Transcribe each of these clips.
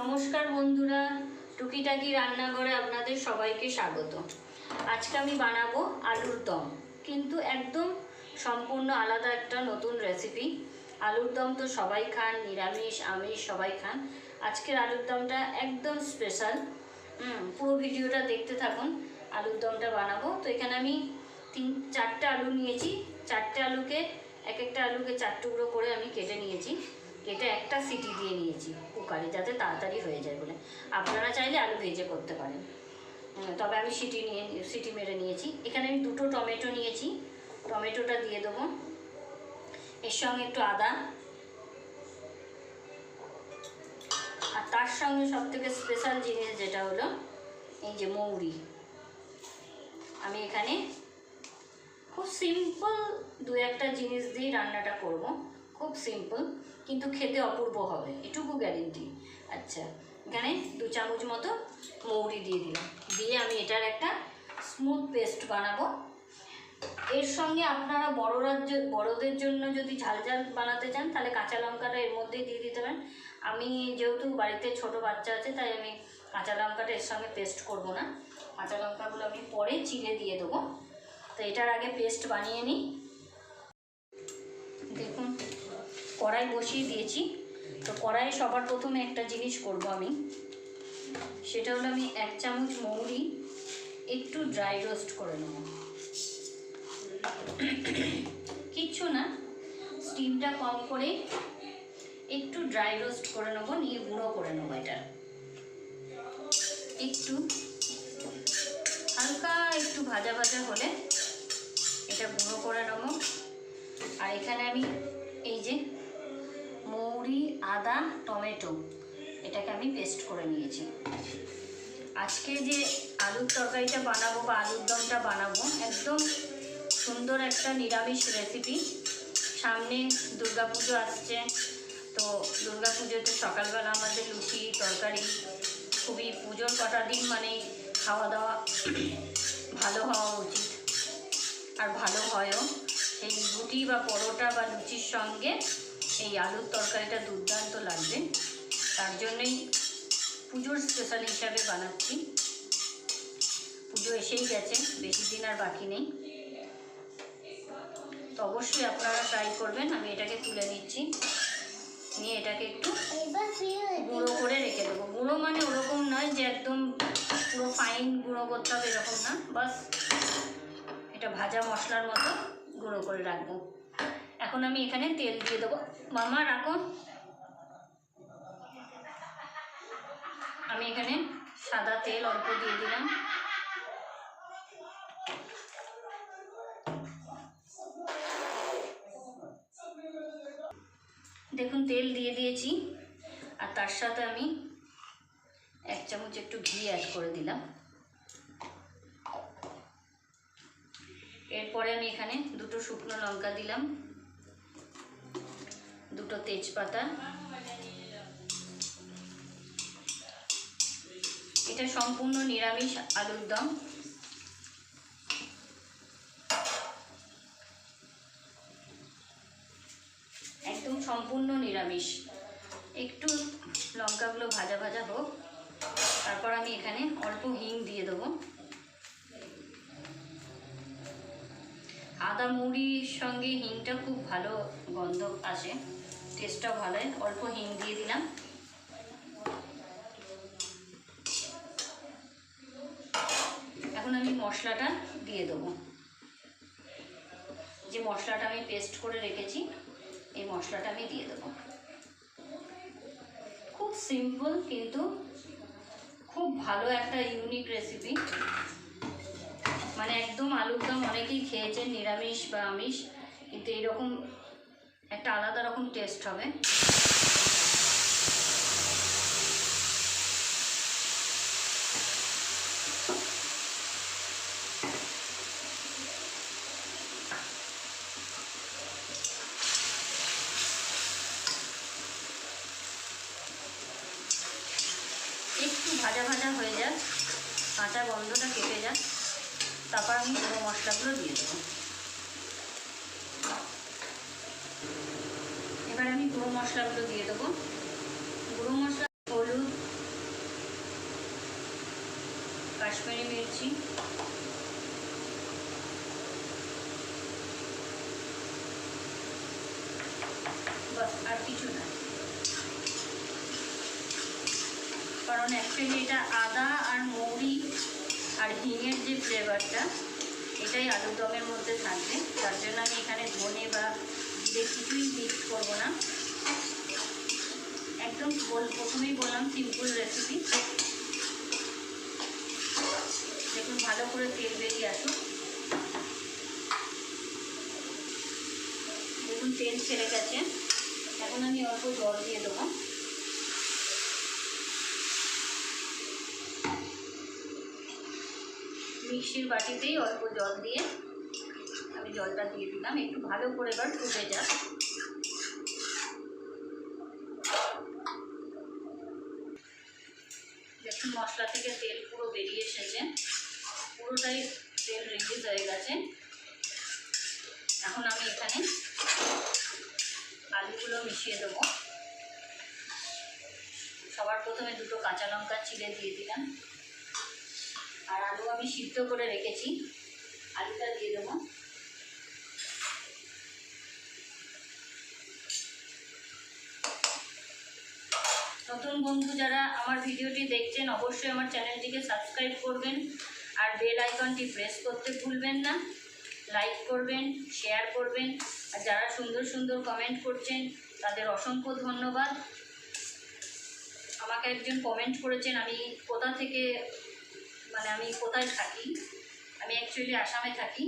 নমস্কার বন্ধুরা, টুকিটাকি রান্নাঘরে আপনাদের সবাইকে স্বাগত। আজকে আমি বানাবো আলুর দম। কিন্তু একদম সম্পূর্ণ আলাদা একটা নতুন রেসিপি আলুর দম তো সবাই খান, নিরামিষ, আমিষ সবাই খান। আজকের আলুর দমটা একদম স্পেশাল পুরো ভিডিওটা দেখতে থাকুন, আলুর দমটা বানাবো। তো এখানে আমি তিন, চারটে আলু নিয়েছি। চারটে আলুকে, এক একটা আলুকে চার টুকরো করে আমি কেটে নিয়েছি। কেটে একটা সিটি দিয়ে নিয়েছি। কুকারে যাতে তাড়াতাড়ি হয়ে যায় বলে। আপনারা চাইলে আলু ভেজে করতে পারেন। তবে আমি সিটি নিয়ে, সিটি মেরে নিয়েছি। এখানে আমি দুটো টমেটো নিয়েছি। টমেটোটা দিয়ে দেবো। এর সঙ্গে একটু আদা। আর তার সঙ্গে সব থেকে স্পেশাল জিনিস যেটা হলো, এই যে মৌরি। আমি এখানে খুব সিম্পল দু একটা জিনিস দিয়ে রান্নাটা করব। খুব সিম্পল কিন্তু খেতে অপূর্ব হবে, এটুকু গ্যারেন্টি আচ্ছা এখানে দু চামচ মতো মৌরি দিয়ে দিলাম। দিয়ে আমি এটার একটা স্মুথ পেস্ট বানাবো। এর সঙ্গে আপনারা বড়রা বড়দের জন্য যদি ঝাল ঝাল বানাতে চান, তাহলে কাঁচা লঙ্কাটা এর মধ্যেই দিয়ে দিতে পারেন। আমি যেহেতু বাড়িতে ছোট বাচ্চা আছে, তাই আমি কাঁচা লঙ্কাটা এর সঙ্গে পেস্ট করব না। কাঁচা লঙ্কাগুলো আমি পরে চিড়ে দিয়ে দেবো। তো এটার আগে পেস্ট বানিয়ে নিই। দেখুন কড়াই বসিয়ে দিয়েছি। তো কড়াইয়ে সবার প্রথমে একটা জিনিস করব আমি। সেটা হলো আমি এক চামচ মৌরি, একটু ড্রাই রোস্ট করে নেব। কিচ্ছু না স্টিমটা কম করে একটু ড্রাই রোস্ট করে নেব, নিয়ে গুঁড়ো করে নেব এটা। একটু, হালকা একটু ভাজা ভাজা হলে এটা গুঁড়ো করে নেব। আর এখানে আমি এই যে মৌরি, আদা, টমেটো। এটাকে আমি পেস্ট করে নিয়েছি। আজকে যে আলুর তরকারিটা বানাবো বা আলুর দমটা বানাবো, একদম সুন্দর একটা নিরামিষ রেসিপি সামনে দুর্গাপুজো আসছে, তো দুর্গাপুজোতে সকালবেলা আমাদের লুচি, তরকারি, খুবই পুজোর কটা দিন মানে খাওয়া দাওয়া ভালো হওয়া উচিত। আর ভালো হয়ও। সেই রুটি বা পরোটা বা লুচির সঙ্গে এই আলুর তরকারিটা দুর্দান্ত লাগবে। তার জন্যই পুজোর স্পেশাল হিসাবে বানাচ্ছি। পুজো এসেই গেছে বেশি দিন আর বাকি নেই। তো অবশ্যই আপনারা ট্রাই করবেন আমি এটাকে তুলে নিচ্ছি। নিয়ে এটাকে একটু গুঁড়ো করে রেখে দেবো। গুঁড়ো মানে ওরকম নয় যে একদম পুরো ফাইন গুঁড়ো করতে হবে এরকম না। বাস এটা ভাজা মশলার মতো গুঁড়ো করে রাখব। এখন আমি এখানে তেল দিয়ে দেবো। মামা, রাখো। আমি এখানে সাদা তেল অল্প দিয়ে দিলাম। দেখুন, তেল দিয়ে দিয়েছি। আর তার সাথে আমি এক চামচ একটু ঘি অ্যাড করে দিলাম। এরপরে আমি এখানে দুটো শুকনো লঙ্কা দিলাম। দুটো তেজপাতা। এটা সম্পূর্ণ নিরামিষ আলুর দম। একদম সম্পূর্ণ নিরামিষ। একটু লঙ্কাগুলো ভাজা ভাজা হোক, তারপর আমি এখানে অল্প হিং দিয়ে দেবো। আদা মুড়ির সঙ্গে হিংটা খুব ভালো গন্ধ আসে। টেস্টটাও ভালো হয়। অল্প হিং দিয়ে দিলাম। এখন আমি মশলাটা দিয়ে দেবো। যে মশলাটা আমি পেস্ট করে রেখেছি, এই মশলাটা আমি দিয়ে দেবো। খুব সিম্পল কিন্তু খুব ভালো একটা ইউনিক রেসিপি মানে একদম আলুর দম অনেকেই খেয়েছেন, নিরামিষ বা আমিষ, কিন্তু এরকম একটা আলাদা রকম টেস্ট হবে। একটু ভাজা ভাজা হয়ে যাক, কাঁচা গন্ধটা কেটে যাক, তারপর আমি পুরো মশলাগুলো দিয়ে দেবো এবার আমি মশলাগুলো দিয়ে দেবো। গুঁড়ো মশলা, হলুদ, কাশ্মীরি মির্চি। বাস, আর কিছু না। কারণ অ্যাকচুয়ালি এটা আদা আর মৌরি আর হিঙের যে ফ্লেভারটা এটাই আলুর দমের মধ্যে থাকবে। তার জন্য আমি এখানে ধনে বা জিরে কিছুই মিক্স করব না। একদম প্রথমেই বললাম সিম্পল রেসিপি দেখুন, ভালো করে তেল বেরিয়ে আসুক। দেখুন, তেল ছেড়ে গেছে। এখন আমি অল্প জল দিয়ে দেবো। মিক্সির বাটিতেই অল্প জল দিয়ে আমি জলটা দিয়ে দিলাম। একটু ভালো করে এবার ফুটে যাক দেখুন মশলা থেকে তেল পুরো বেরিয়ে এসেছে। পুরোটাই তেল রিলিজ হয়ে গেছে। এখন আমি এখানে আলুগুলো মিশিয়ে দেবো। সবার প্রথমে দুটো কাঁচা লঙ্কা চিড়ে দিয়ে দিলাম। আর আলু আমি সিদ্ধ করে রেখেছি। আলুটা দিয়ে দেবো। নতুন বন্ধু যারা আমার ভিডিওটি দেখছেন, অবশ্যই আমার চ্যানেলটিকে সাবস্ক্রাইব করবেন আর বেল আইকনটি প্রেস করতে ভুলবেন না। লাইক করবেন, শেয়ার করবেন, আর যারা সুন্দর সুন্দর কমেন্ট করছেন, তাদের অসংখ্য ধন্যবাদ। আমাকে একজন কমেন্ট করেছেন, আমি কোথা থেকে মানে আমি কোথায় থাকি? আমি অ্যাকচুয়ালি আসামে থাকি।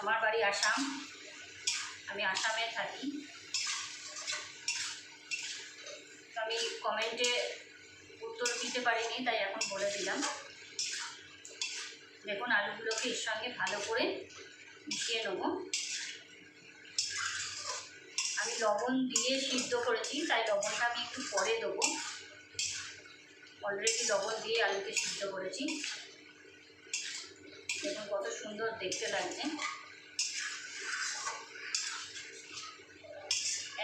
আমার বাড়ি আসাম। আমি আসামে থাকি তো আমি কমেন্টে উত্তর দিতে পারিনি, তাই এখন বলে দিলাম। দেখুন, আলুগুলোকে এর সঙ্গে ভালো করে মিশিয়ে নেব। আমি লবণ দিয়ে সিদ্ধ করেছি, তাই লবণটা আমি একটু পরে দেবো। অলরেডি লবণ দিয়ে আলুকে সিদ্ধ করেছি। দেখুন, কত সুন্দর দেখতে লাগছে।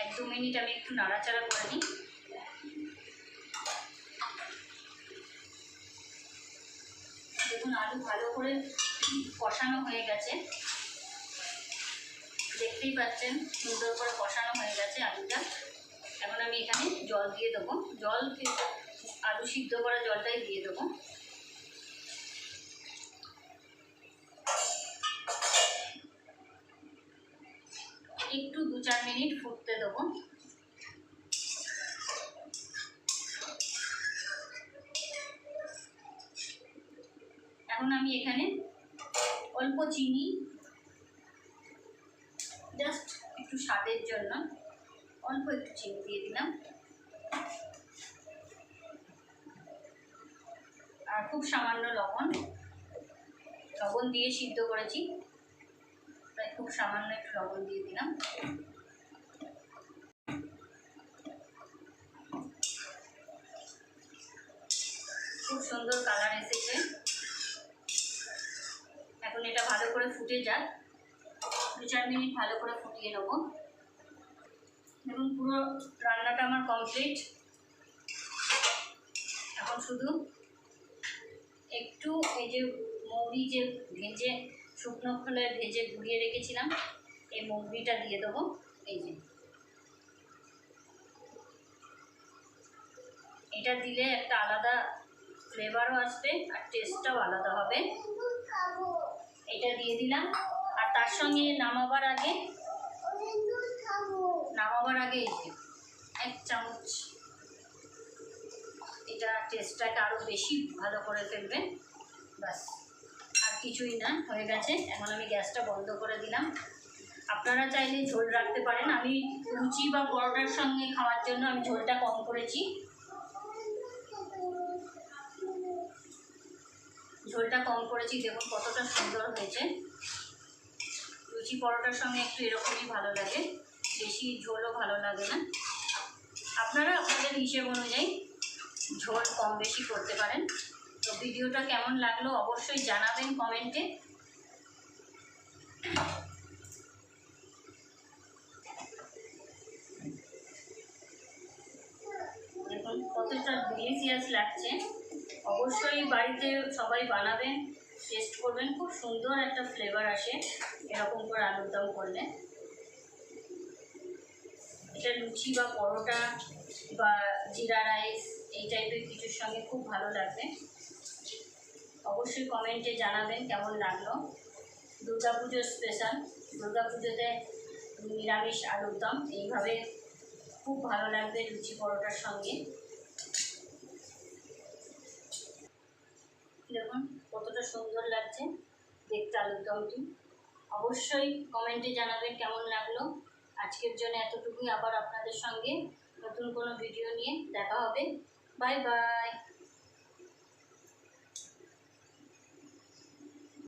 এক দু মিনিট আমি একটু নাড়াচাড়া করে নিই। দেখুন, আলু ভালো করে কষানো হয়ে গেছে। দেখতেই পাচ্ছেন, সুন্দর করে কষানো হয়ে গেছে আলুটা। এখন আমি এখানে জল দিয়ে দেবো। জল আলু সিদ্ধ করা জলটাই দিয়ে দেবো। একটু দু চার মিনিট ফুটতে দেবো। আমি এখানে অল্প চিনি জাস্ট একটু স্বাদের জন্য অল্প একটু চিনি দিয়ে দিলাম। আর খুব সামান্য লবণ লবণ দিয়ে সিদ্ধ করেছি। তাই খুব সামান্য একটু লবণ দিয়ে দিলাম। খুব সুন্দর কালার এসেছে। এখন এটা ভালো করে ফুটে যাক। দু চার মিনিট ভালো করে ফুটিয়ে নেব। দেখুন, পুরো রান্নাটা আমার কমপ্লিট এখন শুধু একটু এই যে মৌরি যে ভেজে, শুকনো খোলে ভেজে ঘুরিয়ে রেখেছিলাম, এই মৌরিটা দিয়ে দেবো। এই যে। এটা দিলে একটা আলাদা ফ্লেভারও আসবে আর টেস্টটাও আলাদা হবে। এটা দিয়ে দিলাম। আর তার সঙ্গে নামাবার আগে নামাবার আগে এক চামচ এটা টেস্টটাকে আরও বেশি ভালো করে ফেলবে ব্যাস, আর কিছুই না, হয়ে গেছে। এখন আমি গ্যাসটা বন্ধ করে দিলাম। আপনারা চাইলে ঝোল রাখতে পারেন। আমি লুচি বা পরোটার সঙ্গে খাওয়ার জন্য আমি ঝোলটা কম করেছি। ঝোলটা কম করেছি, দেখুন কতটা সুন্দর হয়েছে। লুচি পরোটার সঙ্গে একটু এরকমই ভালো লাগে, বেশি ঝোলও ভালো লাগে না। আপনারা আপনাদের হিসেব অনুযায়ী ঝোল কম বেশি করতে পারেন। তো ভিডিওটা কেমন লাগল অবশ্যই জানাবেন কমেন্টে। কতটা দিয়ে ডেলিসিয়াস লাগছে। অবশ্যই বাড়িতে সবাই বানাবেন টেস্ট করবেন, খুব সুন্দর একটা ফ্লেভার আসে, এরকম করে আলুর দম করলে। এটা লুচি বা পরোটা বা জিরা রাইস, এই টাইপের কিছুর সঙ্গে খুব ভালো লাগবে। অবশ্যই কমেন্টে জানাবেন কেমন লাগল। পুজোর স্পেশাল দুর্গা পুজোতে নিরামিষ আলুর দম, এইভাবে খুব ভালো লাগবে লুচি পরোটার সঙ্গে। দেখুন, কতটা সুন্দর লাগছে দেখতে আলুর দমটি। অবশ্যই কমেন্টে জানাবেন কেমন লাগল। আজকের জন্য এতটুকুই। আবার আপনাদের সঙ্গে নতুন কোনো ভিডিও নিয়ে দেখা হবে। Bye bye